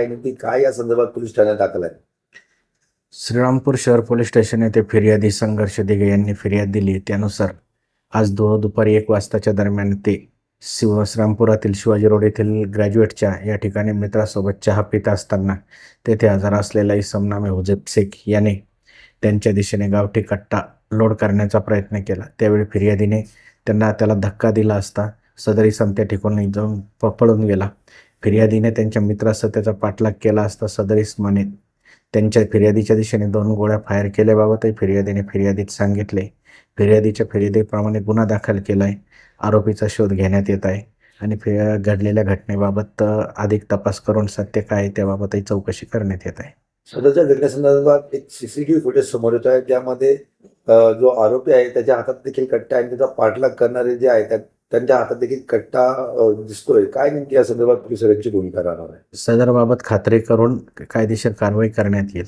काय नेमकी काय या संदर्भात पोलीस ठाण्यात दाखल आहे श्रीरामपूर शहर पोलीस स्टेशन येथे फिर्यादी संघर्ष दिघे यांनी फिर्याद दिली. त्यानुसार आज दो दुपारी एक वाजताच्या दरम्यान ते शिव श्रीरामपुरातील शिवाजी रोड येथील ग्रॅज्युएटच्या या ठिकाणी मित्रासोबत चहा पित असताना तेथे आजार असलेला इसमनामे हुजेब शेख याने त्यांच्या दिशेने गावठी कट्टा लोड करण्याचा प्रयत्न केला. त्यावेळी फिर्यादीने त्यांना त्याला धक्का दिला असता सदरी संत्या त्या ठिकाणी जाऊन प- पळून गेला. फिर्यादीने त्यांच्या मित्रासह त्याचा पाठलाग केला असता सदर इस्माने त्यांच्या फिर्यादीच्या दिशेने दोन गोळ्या फायर केल्याबाबतही फिर्यादीने फिर्यादीत सांगितले. फिर्यादीच्या फिर्यादीप्रमाणे गुन्हा दाखल केला आहे आरोपीचा शोध घेण्यात येत आहे आणि फिर घडलेल्या घटनेबाबत अधिक तपास करून सत्य काय आहे त्याबाबतही चौकशी करण्यात येत आहे. सदरच्या घटनेसंदर्भात एक सीसीटीव्ही फुटेज समोर येतो आहे त्यामध्ये जो आरोपी आहे त्याच्या हातात देखील कट्टा आणि त्याचा पाठलाग करणारे जे आहे त्या- त्यांच्या हातात देखील कट्टा दिसतोय. काय नेमकी या संदर्भात पोलिसांची भूमिका राहणार आहे? सदरबाबत खात्री करून कायदेशीर कारवाई करण्यात येईल.